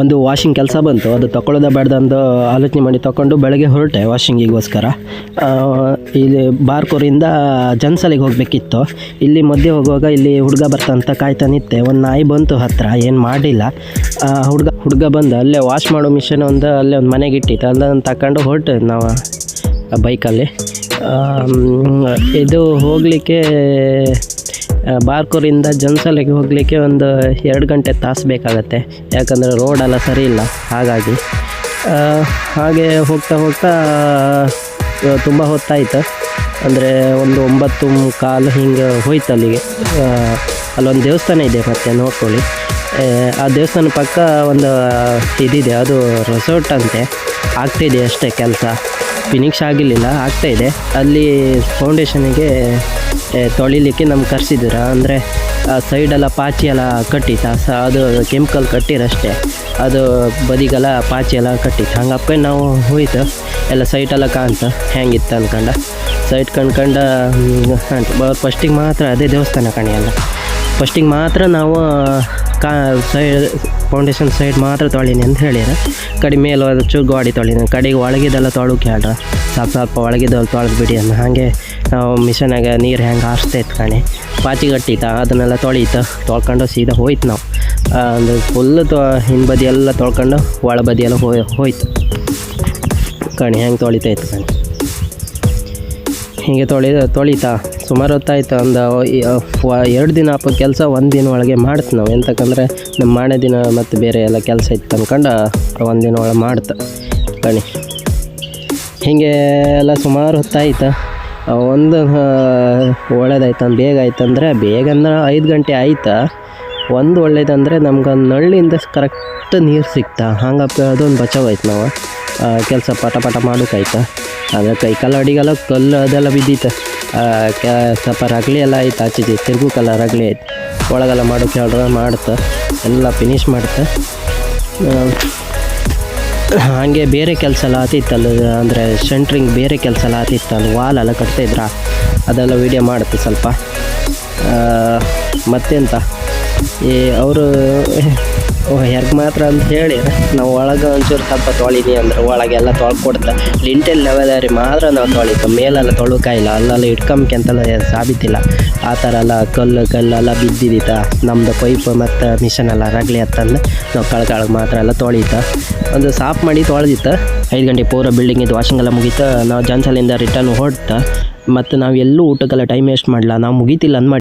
ಒಂದು ವಾಷಿಂಗ್ ಕೆಲಸ ಬಂತು. ಅದು ತಗೊಳ್ಳೋದ ಬೇಡ್ದಂದು ಆಲೋಚನೆ ಮಾಡಿ ತಗೊಂಡು ಬೆಳಗ್ಗೆ ಹೊರಟೆ ವಾಷಿಂಗಿಗೋಸ್ಕರ ಇಲ್ಲಿ ಬಾರ್ಕೂರಿಂದ ಜನ್ಸಲಿಗೆ ಹೋಗಬೇಕಿತ್ತು. ಇಲ್ಲಿ ಮಧ್ಯೆ ಹೋಗುವಾಗ ಇಲ್ಲಿ ಹುಡುಗ ಬರ್ತಂತ ಕಾಯ್ತಾ ನಿಂತೆ. ಒಂದು ನಾಯಿ ಬಂತು ಹತ್ತಿರ ಏನು ಮಾಡಿಲ್ಲ. ಹುಡುಗ ಹುಡುಗ ಬಂದು ಅಲ್ಲೇ ವಾಶ್ ಮಾಡೋ ಮಿಷನ್ ಒಂದು ಅಲ್ಲೇ ಒಂದು ಮನೆಗೆ ಇಟ್ಟಿತ್ತು. ಅದನ್ನು ತಗೊಂಡು ಹೊರಟೆ ನಾವು ಬೈಕಲ್ಲಿ ಇದು ಹೋಗಲಿಕ್ಕೆ ಬಾರ್ಕೂರಿಂದ ಜನ್ಸಲಿಗೆ ಹೋಗಲಿಕ್ಕೆ ಒಂದು ಎರಡು ಗಂಟೆ ತಾಸು ಬೇಕಾಗತ್ತೆ. ಯಾಕಂದರೆ ರೋಡೆಲ್ಲ ಸರಿ ಇಲ್ಲ. ಹಾಗಾಗಿ ಹಾಗೆ ಹೋಗ್ತಾ ಹೋಗ್ತಾ ತುಂಬ ಹೊತ್ತಾಯಿತು. ಅಂದರೆ ಒಂದು ಒಂಬತ್ತು ಕಾಲು ಹಿಂಗೆ ಹೋಯ್ತು ಅಲ್ಲಿಗೆ. ಅಲ್ಲೊಂದು ದೇವಸ್ಥಾನ ಇದೆ ಮತ್ತೆ ನೋಡ್ಕೊಳ್ಳಿ. ಆ ದೇವಸ್ಥಾನ ಪಕ್ಕ ಒಂದು ಇದಿದೆ. ಅದು ರೆಸಾರ್ಟ್ ಅಂತೆ. ಆಗ್ತಿದೆ ಅಷ್ಟೇ ಕೆಲಸ. ಫಿನಿಕ್ಸ್ ಆಗಿರಲಿಲ್ಲ, ಆಗ್ತಾ ಇದೆ. ಅಲ್ಲಿ ಫೌಂಡೇಶನಿಗೆ ತೊಳಿಲಿಕ್ಕೆ ನಮ್ಗೆ ಕರೆಸಿದ್ದೀರ ಅಂದರೆ ಸೈಡೆಲ್ಲ ಪಾಚಿ ಎಲ್ಲ ಕಟ್ಟಿತ್ತು. ಸ, ಅದು ಕೆಮಿಕಲ್ ಕಟ್ಟಿರಷ್ಟೇ. ಅದು ಬದಿಗೆಲ್ಲ ಪಾಚಿ ಎಲ್ಲ ಕಟ್ಟಿತ್ತು. ಹಂಗಪ್ಪ ನಾವು ಹೋಯ್ತು. ಎಲ್ಲ ಸೈಟೆಲ್ಲ ಕಾಣ್ತು ಹೆಂಗಿತ್ತು ಅಂದ್ಕೊಂಡ ಸೈಟ್ ಕಣ್ಕಂಡ ಫಸ್ಟಿಗೆ ಮಾತ್ರ ಅದೇ ದೇವಸ್ಥಾನ ಕಣಿಯಲ್ಲ ಫಸ್ಟಿಗೆ ಮಾತ್ರ ನಾವು ಕಾ ಸೈಡ್ ಫೌಂಡೇಶನ್ ಸೈಡ್ ಮಾತ್ರ ತೊಳಿನಿ ಅಂತ ಹೇಳಿದ್ರೆ ಕಡೆ ಮೇಲೆ ಚೂರು ಗಾಡಿ ತೊಳಿನಿ. ಕಡೆಗೆ ಒಳಗಿದೆಲ್ಲ ತೊಳಕ್ಕೆ ಹೇಳ್ರ. ಸ್ವಲ್ಪ ಸ್ವಲ್ಪ ಒಳಗಿದ್ದೆಲ್ಲ ತೊಳೆದು ಬಿಡಿ ಅನ್ನ ಹಾಗೆ ನಾವು ಮಿಷನಾಗ ನೀರು ಹೆಂಗೆ ಹಾರಿಸ್ತಾ ಇತ್ತು ಕಣೆ. ಪಾಚಿ ಗಟ್ಟಿತ್ತ ಅದನ್ನೆಲ್ಲ ತೊಳೀತು, ತೊಳ್ಕೊಂಡು ಸೀದಾ ಹೋಯ್ತು ನಾವು. ಅಂದರೆ ಫುಲ್ಲು ತೊ ಹಿಂದೆ ಬದಿ ಎಲ್ಲ ತೊಳ್ಕೊಂಡು ಒಳ ಬದಿಯೆಲ್ಲ ಹೋಯ್, ಹೋಯ್ತು. ಕಣಿ, ಹೆಂಗೆ ತೊಳಿತಾ ಇತ್ತು ಕಣಿ. ಹೀಗೆ ತೊಳಿ ತೊಳಿತಾ. ಸುಮಾರು ಹೊತ್ತಾಯ್ತು ಒಂದು ಎರಡು ದಿನ ಅಪ್ಪ ಕೆಲಸ ಒಂದು ದಿನ ಒಳಗೆ ಮಾಡ್ತು ನಾವು. ಎಂತಕ್ಕಂದ್ರೆ ನಮ್ಮ ಮಾಣೆ ದಿನ ಮತ್ತು ಬೇರೆ ಎಲ್ಲ ಕೆಲಸ ಇತ್ತು ಅಂದ್ಕೊಂಡು ಒಂದು ದಿನ ಒಳಗೆ ಮಾಡ್ತಾ. ಕಣಿ. ಹೀಗೆ ಎಲ್ಲ ಸುಮಾರು ಹೊತ್ತಾಯ್ತು. ಒಂದು ಒಳ್ಳೇದಾಯ್ತು ಬೇಗ ಆಯ್ತು ಅಂದರೆ ಬೇಗ ಅಂದ್ರೆ ಐದು ಗಂಟೆ ಆಯ್ತಾ. ಒಂದು ಒಳ್ಳೇದಂದರೆ ನಮ್ಗೆ ನಳ್ಳಿಂದ ಕರೆಕ್ಟ್ ನೀರು ಸಿಕ್ತಾ ಹಂಗಪ್ಪ, ಅದೊಂದು ಬಚಾವಾಯ್ತು ನಾವು. ಕೆಲಸ ಪಟ ಪಟ ಮಾಡೋಕ್ಕಾಯ್ತು ಆದರೆ ಕೈ ಕಾಲು ಅಡಿಗೆಲ್ಲ ಕಲ್ಲು ಅದೆಲ್ಲ ಬಿದ್ದಿತ್ತು. ಆಗಲಿ ಸ್ವಲ್ಪ ರಗಳಿ ಎಲ್ಲ ಆಯ್ತು ಆಚೆ ತಿರುಗು ಕಲ್ಲ ರಗಳಿ ಆಯ್ತು. ಒಳಗೆಲ್ಲ ಮಾಡೋಕೆ ಕೇಳ್ರ ಮಾಡ್ತ. ಎಲ್ಲ ಫಿನಿಶ್ ಮಾಡ್ತ. ಹಾಗೆ ಬೇರೆ ಕೆಲಸ ಎಲ್ಲ ಆತಿತ್ತಲ್ಲ, ಅಂದರೆ ಸೆಂಟ್ರಿಂಗ್ ಬೇರೆ ಕೆಲಸ ಎಲ್ಲ ಆತಿತ್ತಲ್ಲ ವಾಲ್ ಎಲ್ಲ ಕಟ್ತಾಯಿದ್ರ ಅದೆಲ್ಲ ವೀಡಿಯೋ ಮಾಡುತ್ತೆ ಸ್ವಲ್ಪ. ಮತ್ತೆಂತ? ಈ ಅವರು ಹೆರ್ಗ್ ಮಾತ್ರ ಅಂತ ಹೇಳಿ, ನಾವು ಒಳಗೆ ಒಂಚೂರು ಸ್ವಲ್ಪ ತೊಳಿನಿ ಅಂದ್ರೆ ಒಳಗೆಲ್ಲ ತೊಳ್ಕೊಡ್ತ ಲಿಂಟೆಲ್ ಲೆವೆಲರಿ ಮಾತ್ರ ನಾವು ತೊಳಿತು ಮೇಲೆಲ್ಲ ತೊಳಕಾಯಿಲ್ಲ ಅಲ್ಲೆಲ್ಲ ಇಟ್ಕೊಂಬ್ಕೆಂತೆಲ್ಲ ಸಾಬಿತಿಲ್ಲ. ಆ ಥರ ಎಲ್ಲ ಕಲ್ಲು, ಕಲ್ಲೆಲ್ಲ ಬಿದ್ದಿದ್ದಿತ್ತ ನಮ್ಮದು ಪೈಪ್ ಮತ್ತು ಮಿಷನ್ ಎಲ್ಲ ರಗ್ಲಿ ಹತ್ತಂದು ನಾವು ಕಳ್ಕಳಗೆ ಮಾತ್ರ ಎಲ್ಲ ತೊಳಿತ. ಒಂದು ಸಾಫ್ ಮಾಡಿ ತೊಳೆದಿತ್ತು. ಐದು ಗಂಟೆ ಪೂರ ಬಿಲ್ಡಿಂಗ್ ಇದ್ದು ವಾಷಿಂಗ್ ಎಲ್ಲ ಮುಗೀತು. ನಾವು ಜನ್ಸಲಿಂದ ರಿಟರ್ನ್ ಹೊಡ್ತ ಮತ್ತು ನಾವು ಎಲ್ಲೂ ಊಟಕ್ಕೆಲ್ಲ ಟೈಮ್ ವೇಸ್ಟ್ ಮಾಡಲ್ಲ ನಾವು ಮುಗೀತಿಲ್ಲ ಅಂದ್ ಮಾಡಿ